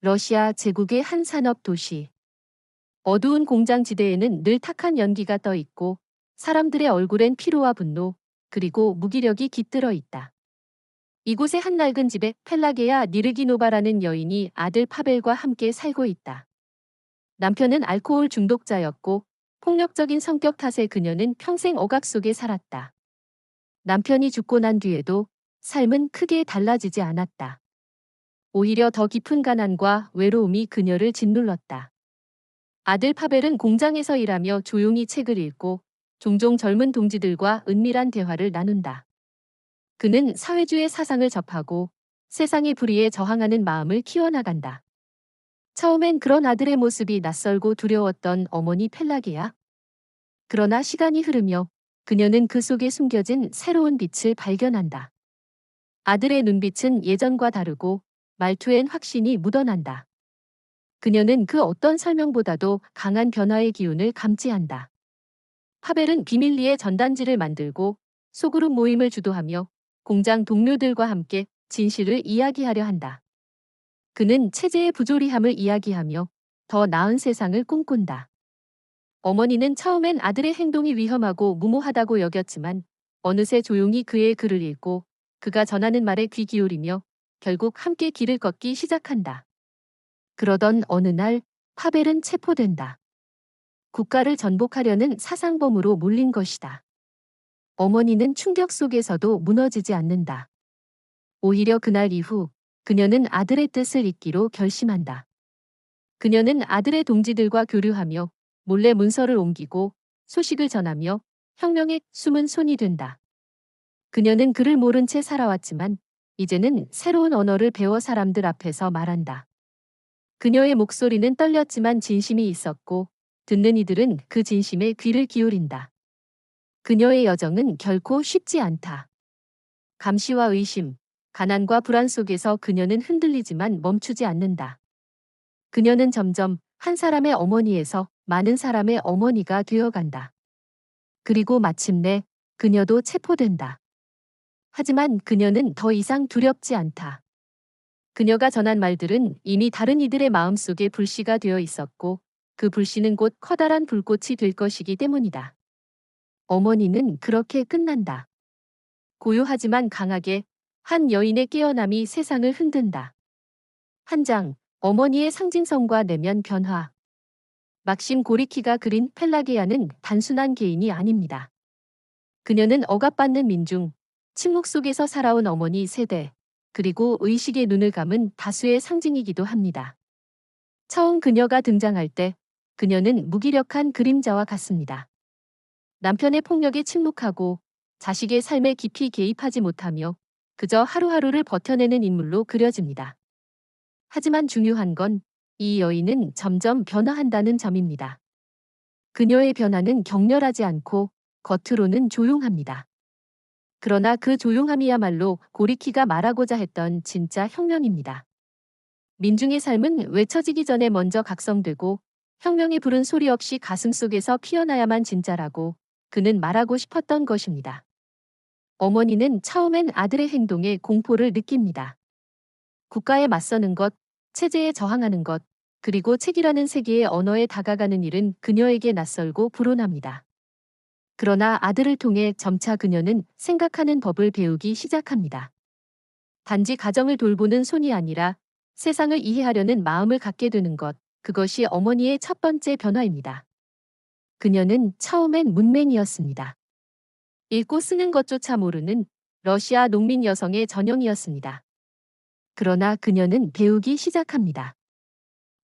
러시아 제국의 한 산업 도시. 어두운 공장 지대에는 늘 탁한 연기가 떠 있고 사람들의 얼굴엔 피로와 분노, 그리고 무기력이 깃들어 있다. 이곳의 한 낡은 집에 펠라게야 니르기노바라는 여인이 아들 파벨과 함께 살고 있다. 남편은 알코올 중독자였고 폭력적인 성격 탓에 그녀는 평생 억압 속에 살았다. 남편이 죽고 난 뒤에도 삶은 크게 달라지지 않았다. 오히려 더 깊은 가난과 외로움이 그녀를 짓눌렀다. 아들 파벨은 공장에서 일하며 조용히 책을 읽고 종종 젊은 동지들과 은밀한 대화를 나눈다. 그는 사회주의 사상을 접하고 세상의 불의에 저항하는 마음을 키워나간다. 처음엔 그런 아들의 모습이 낯설고 두려웠던 어머니 펠라게야. 그러나 시간이 흐르며 그녀는 그 속에 숨겨진 새로운 빛을 발견한다. 아들의 눈빛은 예전과 다르고 말투엔 확신이 묻어난다. 그녀는 그 어떤 설명보다도 강한 변화의 기운을 감지한다. 파벨은 비밀리에 전단지를 만들고 소그룹 모임을 주도하며 공장 동료들과 함께 진실을 이야기하려 한다. 그는 체제의 부조리함을 이야기하며 더 나은 세상을 꿈꾼다. 어머니는 처음엔 아들의 행동이 위험하고 무모하다고 여겼지만 어느새 조용히 그의 글을 읽고 그가 전하는 말에 귀 기울이며 결국 함께 길을 걷기 시작한다. 그러던 어느 날 파벨은 체포된다. 국가를 전복하려는 사상범으로 몰린 것이다. 어머니는 충격 속에서도 무너지지 않는다. 오히려 그날 이후 그녀는 아들의 뜻을 잇기로 결심한다. 그녀는 아들의 동지들과 교류하며 몰래 문서를 옮기고 소식을 전하며 혁명의 숨은 손이 된다. 그녀는 그를 모른 채 살아왔지만 이제는 새로운 언어를 배워 사람들 앞에서 말한다. 그녀의 목소리는 떨렸지만 진심이 있었고 듣는 이들은 그 진심에 귀를 기울인다. 그녀의 여정은 결코 쉽지 않다. 감시와 의심, 가난과 불안 속에서 그녀는 흔들리지만 멈추지 않는다. 그녀는 점점 한 사람의 어머니에서 많은 사람의 어머니가 되어간다. 그리고 마침내 그녀도 체포된다. 하지만 그녀는 더 이상 두렵지 않다. 그녀가 전한 말들은 이미 다른 이들의 마음속에 불씨가 되어 있었고 그 불씨는 곧 커다란 불꽃이 될 것이기 때문이다. 어머니는 그렇게 끝난다. 고요하지만 강하게 한 여인의 깨어남이 세상을 흔든다. 한 장, 어머니의 상징성과 내면 변화. 막심 고리키가 그린 펠라게아는 단순한 개인이 아닙니다. 그녀는 억압받는 민중, 침묵 속에서 살아온 어머니 세대, 그리고 의식의 눈을 감은 다수의 상징이기도 합니다. 처음 그녀가 등장할 때 그녀는 무기력한 그림자와 같습니다. 남편의 폭력에 침묵하고 자식의 삶에 깊이 개입하지 못하며 그저 하루하루를 버텨내는 인물로 그려집니다. 하지만 중요한 건 이 여인은 점점 변화한다는 점입니다. 그녀의 변화는 격렬하지 않고 겉으로는 조용합니다. 그러나 그 조용함이야말로 고리키가 말하고자 했던 진짜 혁명입니다. 민중의 삶은 외쳐지기 전에 먼저 각성되고 혁명이 부른 소리 없이 가슴 속에서 피어나야만 진짜라고 그는 말하고 싶었던 것입니다. 어머니는 처음엔 아들의 행동에 공포를 느낍니다. 국가에 맞서는 것, 체제에 저항하는 것, 그리고 책이라는 세계의 언어에 다가가는 일은 그녀에게 낯설고 불온합니다. 그러나 아들을 통해 점차 그녀는 생각하는 법을 배우기 시작합니다. 단지 가정을 돌보는 손이 아니라 세상을 이해하려는 마음을 갖게 되는 것, 그것이 어머니의 첫 번째 변화입니다. 그녀는 처음엔 문맹이었습니다. 읽고 쓰는 것조차 모르는 러시아 농민 여성의 전형이었습니다. 그러나 그녀는 배우기 시작합니다.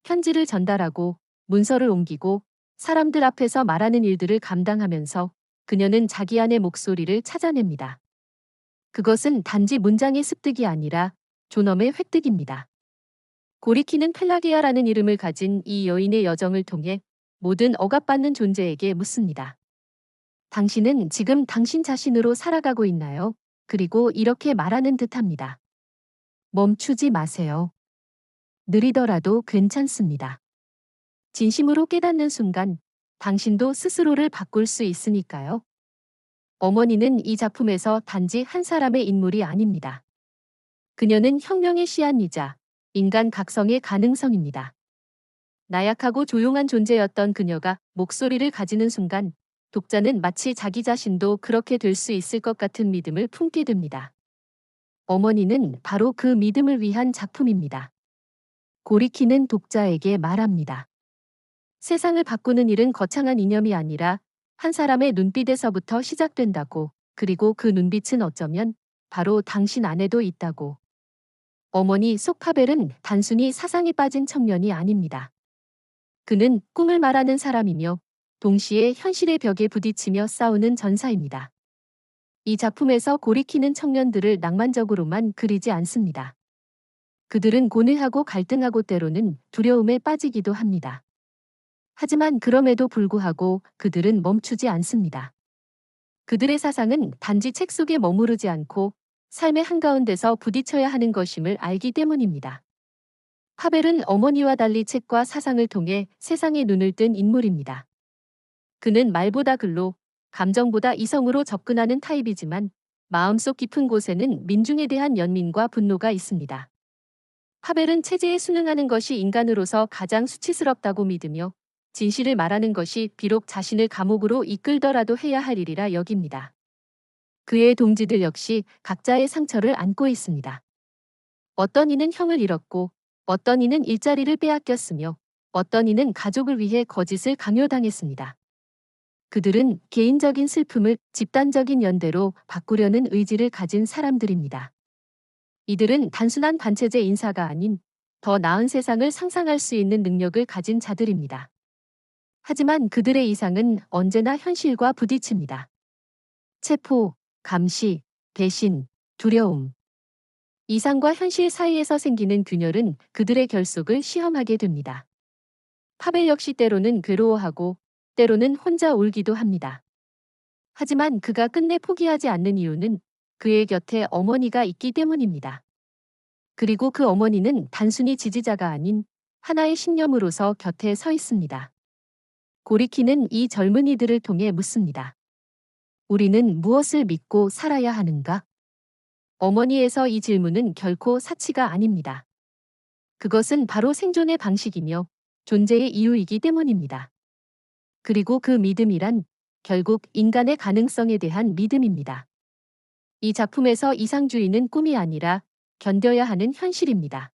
편지를 전달하고 문서를 옮기고 사람들 앞에서 말하는 일들을 감당하면서 그녀는 자기 안의 목소리를 찾아냅니다. 그것은 단지 문장의 습득이 아니라 존엄의 획득입니다. 고리키는 펠라게아라는 이름을 가진 이 여인의 여정을 통해 모든 억압받는 존재에게 묻습니다. 당신은 지금 당신 자신으로 살아가고 있나요? 그리고 이렇게 말하는 듯 합니다. 멈추지 마세요. 느리더라도 괜찮습니다. 진심으로 깨닫는 순간 당신도 스스로를 바꿀 수 있으니까요. 어머니는 이 작품에서 단지 한 사람의 인물이 아닙니다. 그녀는 혁명의 씨앗이자 인간 각성의 가능성입니다. 나약하고 조용한 존재였던 그녀가 목소리를 가지는 순간 독자는 마치 자기 자신도 그렇게 될 수 있을 것 같은 믿음을 품게 됩니다. 어머니는 바로 그 믿음을 위한 작품입니다. 고리키는 독자에게 말합니다. 세상을 바꾸는 일은 거창한 이념이 아니라 한 사람의 눈빛에서부터 시작된다고 그리고 그 눈빛은 어쩌면 바로 당신 안에도 있다고. 어머니 속파벨은 단순히 사상에 빠진 청년이 아닙니다. 그는 꿈을 말하는 사람이며 동시에 현실의 벽에 부딪히며 싸우는 전사입니다. 이 작품에서 고리키는 청년들을 낭만적으로만 그리지 않습니다. 그들은 고뇌하고 갈등하고 때로는 두려움에 빠지기도 합니다. 하지만 그럼에도 불구하고 그들은 멈추지 않습니다. 그들의 사상은 단지 책 속에 머무르지 않고 삶의 한가운데서 부딪혀야 하는 것임을 알기 때문입니다. 파벨은 어머니와 달리 책과 사상을 통해 세상에 눈을 뜬 인물입니다. 그는 말보다 글로, 감정보다 이성으로 접근하는 타입이지만 마음속 깊은 곳에는 민중에 대한 연민과 분노가 있습니다. 파벨은 체제에 순응하는 것이 인간으로서 가장 수치스럽다고 믿으며 진실을 말하는 것이 비록 자신을 감옥으로 이끌더라도 해야 할 일이라 여깁니다. 그의 동지들 역시 각자의 상처를 안고 있습니다. 어떤 이는 형을 잃었고 어떤 이는 일자리를 빼앗겼으며 어떤 이는 가족을 위해 거짓을 강요당했습니다. 그들은 개인적인 슬픔을 집단적인 연대로 바꾸려는 의지를 가진 사람들입니다. 이들은 단순한 반체제 인사가 아닌 더 나은 세상을 상상할 수 있는 능력을 가진 자들입니다. 하지만 그들의 이상은 언제나 현실과 부딪힙니다. 체포, 감시, 배신, 두려움. 이상과 현실 사이에서 생기는 균열은 그들의 결속을 시험하게 됩니다. 파벨 역시 때로는 괴로워하고 때로는 혼자 울기도 합니다. 하지만 그가 끝내 포기하지 않는 이유는 그의 곁에 어머니가 있기 때문입니다. 그리고 그 어머니는 단순히 지지자가 아닌 하나의 신념으로서 곁에 서 있습니다. 고리키는 이 젊은이들을 통해 묻습니다. 우리는 무엇을 믿고 살아야 하는가? 어머니에서 이 질문은 결코 사치가 아닙니다. 그것은 바로 생존의 방식이며 존재의 이유이기 때문입니다. 그리고 그 믿음이란 결국 인간의 가능성에 대한 믿음입니다. 이 작품에서 이상주의는 꿈이 아니라 견뎌야 하는 현실입니다.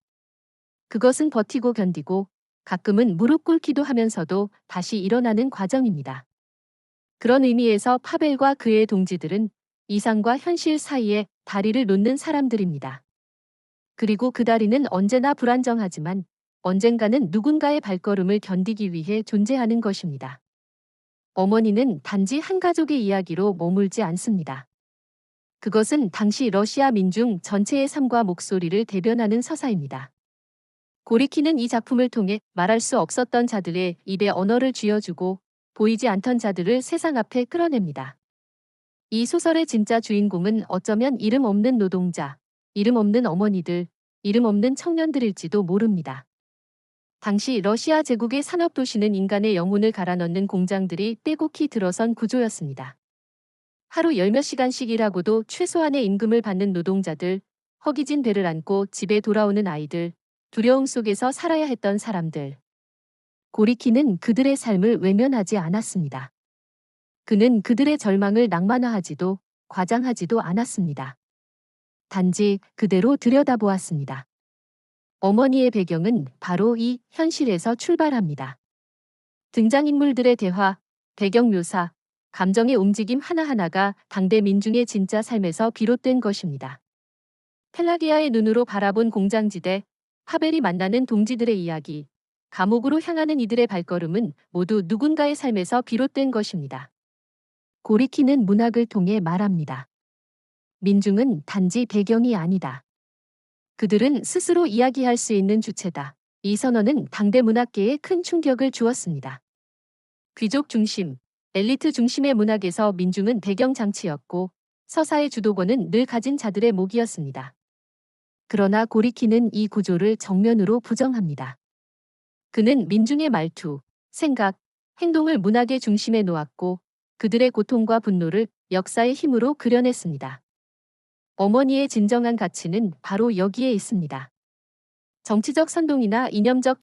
그것은 버티고 견디고 가끔은 무릎 꿇기도 하면서도 다시 일어나는 과정입니다. 그런 의미에서 파벨과 그의 동지들은 이상과 현실 사이에 다리를 놓는 사람들입니다. 그리고 그 다리는 언제나 불안정하지만 언젠가는 누군가의 발걸음을 견디기 위해 존재하는 것입니다. 어머니는 단지 한 가족의 이야기로 머물지 않습니다. 그것은 당시 러시아 민중 전체의 삶과 목소리를 대변하는 서사입니다. 고리키는 이 작품을 통해 말할 수 없었던 자들의 입에 언어를 쥐어주고 보이지 않던 자들을 세상 앞에 끌어냅니다. 이 소설의 진짜 주인공은 어쩌면 이름 없는 노동자, 이름 없는 어머니들, 이름 없는 청년들일지도 모릅니다. 당시 러시아 제국의 산업도시는 인간의 영혼을 갈아넣는 공장들이 빼곡히 들어선 구조였습니다. 하루 열몇 시간씩 일하고도 최소한의 임금을 받는 노동자들, 허기진 배를 안고 집에 돌아오는 아이들, 두려움 속에서 살아야 했던 사람들. 고리키는 그들의 삶을 외면하지 않았습니다. 그는 그들의 절망을 낭만화하지도 과장하지도 않았습니다. 단지 그대로 들여다보았습니다. 어머니의 배경은 바로 이 현실에서 출발합니다. 등장인물들의 대화, 배경 묘사, 감정의 움직임 하나하나가 당대 민중의 진짜 삶에서 비롯된 것입니다. 펠라기아의 눈으로 바라본 공장지대, 파벨이 만나는 동지들의 이야기, 감옥으로 향하는 이들의 발걸음은 모두 누군가의 삶에서 비롯된 것입니다. 고리키는 문학을 통해 말합니다. 민중은 단지 배경이 아니다. 그들은 스스로 이야기할 수 있는 주체다. 이 선언은 당대 문학계에 큰 충격을 주었습니다. 귀족 중심, 엘리트 중심의 문학에서 민중은 배경 장치였고 서사의 주도권은 늘 가진 자들의 목이었습니다. 그러나 고리키는 이 구조를 정면으로 부정합니다. 그는 민중의 말투, 생각, 행동을 문학의 중심에 놓았고 그들의 고통과 분노를 역사의 힘으로 그려냈습니다. 어머니의 진정한 가치는 바로 여기에 있습니다. 정치적 선동이나 이념적